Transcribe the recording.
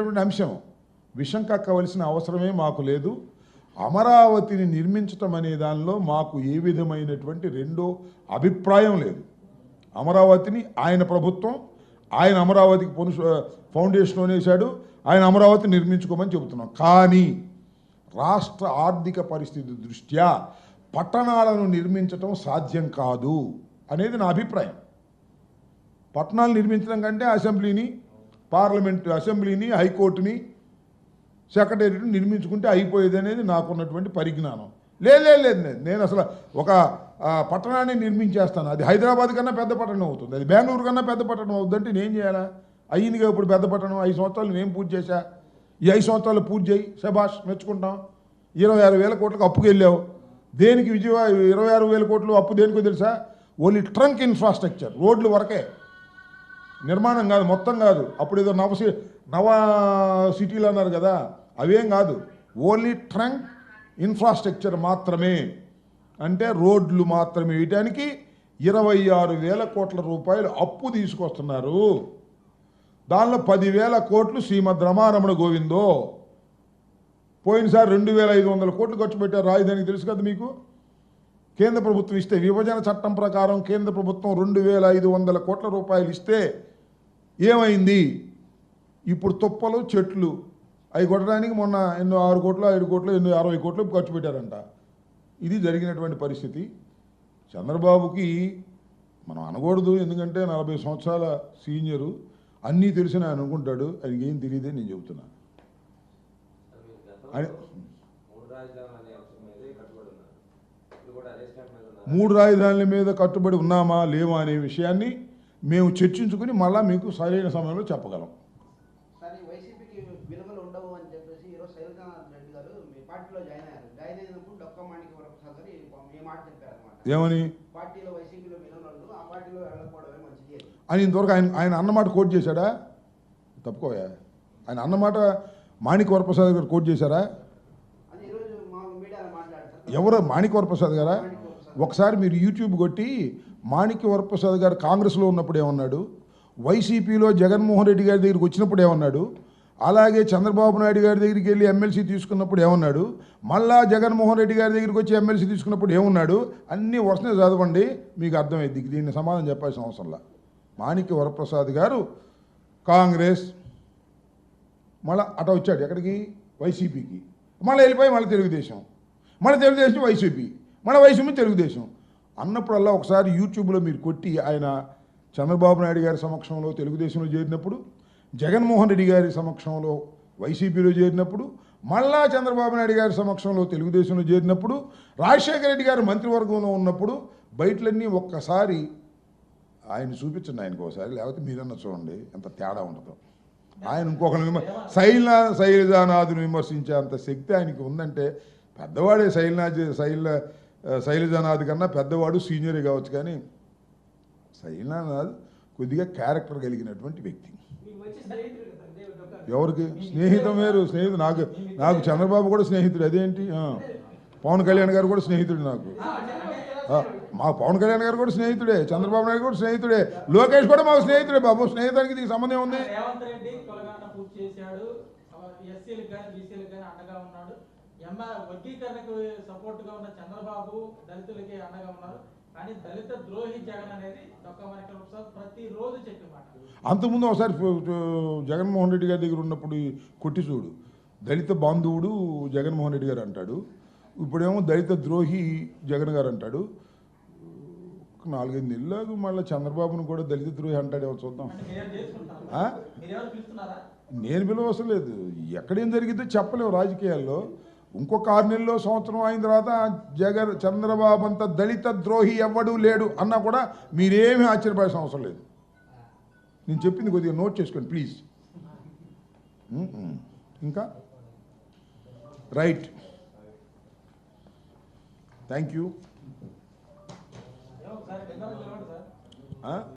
అంశం. విషం కక్కవలసిన అవసరమే మాకు లేదు. అమరావతిని నిర్మించటం అనే దానిలో మాకు ఏ విధమైనటువంటి రెండో అభిప్రాయం లేదు. అమరావతిని ఆయన ప్రభుత్వం ఆయన అమరావతికి పొను ఫౌండేషన్ వేశాడు ఆయన అమరావతి నిర్మించుకోమని చెబుతున్నాం. కానీ రాష్ట్ర ఆర్థిక పరిస్థితి దృష్ట్యా పట్టణాలను నిర్మించటం సాధ్యం కాదు అనేది నా అభిప్రాయం. పట్టణాలు నిర్మించడం కంటే అసెంబ్లీని పార్లమెంట్ అసెంబ్లీని హైకోర్టుని సెక్రటేరియట్ నిర్మించుకుంటే అయిపోయేది అనేది నాకున్నటువంటి పరిజ్ఞానం. లేదు లేదు నేను అసలు ఒక పట్టణాన్ని నిర్మించేస్తాను. అది హైదరాబాద్ కన్నా పెద్ద పట్టణం అవుతుంది. అది బెంగళూరు కన్నా పెద్ద పట్టణం అవుతుందంటే నేను చేయాలా? అయ్యిందిగా ఇప్పుడు పెద్ద పట్టణం. ఐదు సంవత్సరాలు నేను పూజ చేశా. ఈ ఐదు సంవత్సరాలు పూజ చేయి శబాష్ మెచ్చుకుంటాం. ఇరవై ఆరు వేల కోట్లకు అప్పుకి వెళ్ళావు. దేనికి విజయవాడ ఇరవై ఆరు వేల కోట్లు అప్పు దేనికో తెలుసా? Only trunk infrastructure. రోడ్లు వరకే. నిర్మాణం కాదు మొత్తం కాదు. అప్పుడు ఏదో నవ సి- నవ సిటీలు అన్నారు కదా అవేం కాదు. ఓన్లీ ట్రంక్ ఇన్ఫ్రాస్ట్రక్చర్ మాత్రమే. అంటే రోడ్లు మాత్రమే. వేయటానికి ఇరవై ఆరు వేల కోట్ల రూపాయలు అప్పు తీసుకొస్తున్నారు. దానిలో పదివేల కోట్లు శ్రీమద్ రమారమణ గోవిందో. పోయినసారి రెండు వేల ఐదు వందల కోట్లు ఖర్చు పెట్టారు. రాజధానికి తెలుసు కదా మీకు? కేంద్ర ప్రభుత్వం ఇస్తే విభజన చట్టం ప్రకారం కేంద్ర ప్రభుత్వం రెండు వేల ఐదు వందల కోట్ల రూపాయలు ఇస్తే ఏమైంది? ఇప్పుడు తుప్పలు చెట్లు అవి కొట్టడానికి మొన్న ఎన్నో ఆరు కోట్లు ఐదు కోట్లు ఎన్నో అరవై కోట్లు ఖర్చు పెట్టారంట. ఇది జరిగినటువంటి పరిస్థితి. చంద్రబాబుకి మనం అనకూడదు ఎందుకంటే నలభై సంవత్సరాల సీనియరు. అన్నీ తెలిసిన ఆయన అనుకుంటాడు ఆయనకి ఏం తెలియదే నేను చెబుతున్నాను మూడు రాజధానుల మీద కట్టుబడి ఉన్నామా లేవా అనే విషయాన్ని మేము చర్చించుకుని మళ్ళా మీకు సరైన సమయంలో చెప్పగలం. ఏమని? పార్టీలో వైసీపీలో విలువలు ఉండవు ఆ పార్టీలో వెళ్ళకపోవడమే మంచిది అని. ఆయన ఇంతవరకు ఆయన ఆయన అన్నమాట కోట్ చేశాడా? తప్పుకోయా? ఆయన అన్నమాట మాణిక్ వరప్రసాద్ గారు కోట్ చేశారా అని ఈరోజు మా మీడియాలో మాట్లాడతారు ఎవరు మాణిక్యవరప్రసాద్ గారా? ఒకసారి మీరు యూట్యూబ్ కొట్టి మాణిక్యవరప్రసాద్ గారు కాంగ్రెస్లో ఉన్నప్పుడు ఏమన్నాడు? వైసీపీలో జగన్మోహన్ రెడ్డి గారి దగ్గరికి వచ్చినప్పుడు ఏమన్నాడు? అలాగే చంద్రబాబు నాయుడు గారి దగ్గరికి వెళ్ళి ఎమ్మెల్సీ తీసుకున్నప్పుడు ఏమన్నాడు? మళ్ళా జగన్మోహన్ రెడ్డి గారి దగ్గరికి వచ్చి ఎమ్మెల్సీ తీసుకున్నప్పుడు ఏమన్నాడు? అన్నీ వరుసనే చదవండి మీకు అర్థమైంది దీన్ని సమాధానం చెప్పాల్సిన అవసరంలా మాణిక్య వరప్రసాద్ గారు కాంగ్రెస్. మళ్ళీ అట వచ్చాడు ఎక్కడికి? వైసీపీకి. మళ్ళీ వెళ్ళిపోయి మళ్ళీ తెలుగుదేశం. మన తెలుగుదేశం వైసీపీ మన వైసీపీ తెలుగుదేశం. అన్నప్పుడల్లా ఒకసారి యూట్యూబ్లో మీరు కొట్టి ఆయన చంద్రబాబు నాయుడు గారి సమక్షంలో తెలుగుదేశంలో చేరినప్పుడు జగన్మోహన్ రెడ్డి గారి సమక్షంలో వైసీపీలో చేరినప్పుడు మళ్ళా చంద్రబాబు నాయుడు గారి సమక్షంలో తెలుగుదేశంలో చేరినప్పుడు రాజశేఖర రెడ్డి గారు మంత్రివర్గంలో ఉన్నప్పుడు బయటలన్నీ ఒక్కసారి ఆయన చూపించండి ఆయనకు ఒకసారి. లేకపోతే మీరన్నా చూడండి ఎంత తేడా ఉండదు ఆయన ఇంకొకరిని విమర్శ శైలా శైలజానాథుని విమర్శించే అంత శక్తి ఆయనకి ఉందంటే పెద్దవాడే శైలనాథ్ శైల శైలజనాథ్ కన్నా పెద్దవాడు సీనియర్ కావచ్చు కానీ శైలనాథ్ కొద్దిగా క్యారెక్టర్ కలిగినటువంటి వ్యక్తి. ఎవరికి? స్నేహితం వేరు స్నేహితుడు. నాకు నాకు చంద్రబాబు కూడా స్నేహితుడు. అదేంటి? పవన్ కళ్యాణ్ గారు కూడా స్నేహితుడు నాకు. మా పవన్ కళ్యాణ్ గారు కూడా స్నేహితుడే చంద్రబాబు నాయుడు కూడా స్నేహితుడే లోకేష్ కూడా మాకు స్నేహితుడే బాబు. స్నేహితానికి దీనికి సంబంధం ఉంది ఎమ్మ వర్గీకరణకు సపోర్ట్గా ఉన్న చంద్రబాబు దళితులకి అండగా ఉన్నారు. కానీ దళిత ద్రోహి జగన్ అనేది డొక్క మనకి ప్రతి రోజు చెప్పే మాట. అంతకుముందు ఒకసారి జగన్మోహన్ రెడ్డి గారి దగ్గర ఉన్నప్పుడు కొట్టి చూడు. దళిత బాంధవుడు జగన్మోహన్ రెడ్డి గారు అంటాడు. ఇప్పుడేమో దళిత ద్రోహి జగన్ గారు అంటాడు. నాలుగైదు నెలలకు మళ్ళీ చంద్రబాబును కూడా దళిత ద్రోహి అంటాడేమో చూద్దాం. అంటే మీరేం చేసుకుంటున్నారు ఆ? మీరేమైనా పిలుస్తున్నారా? నేను పిలవసరం లేదు. ఎక్కడేం జరిగిద్దో చెప్పలేము రాజకీయాల్లో. ఇంకొక ఆరు నెలలో సంవత్సరం అయిన తర్వాత జగన్ చంద్రబాబు అంత దళిత ద్రోహి ఎవ్వడూ లేడు అన్నా కూడా మీరేమీ ఆశ్చర్యపడాల్సిన అవసరం లేదు. నేను చెప్పింది కొద్దిగా నోట్ చేసుకోండి ప్లీజ్. ఇంకా? రైట్. Thank you.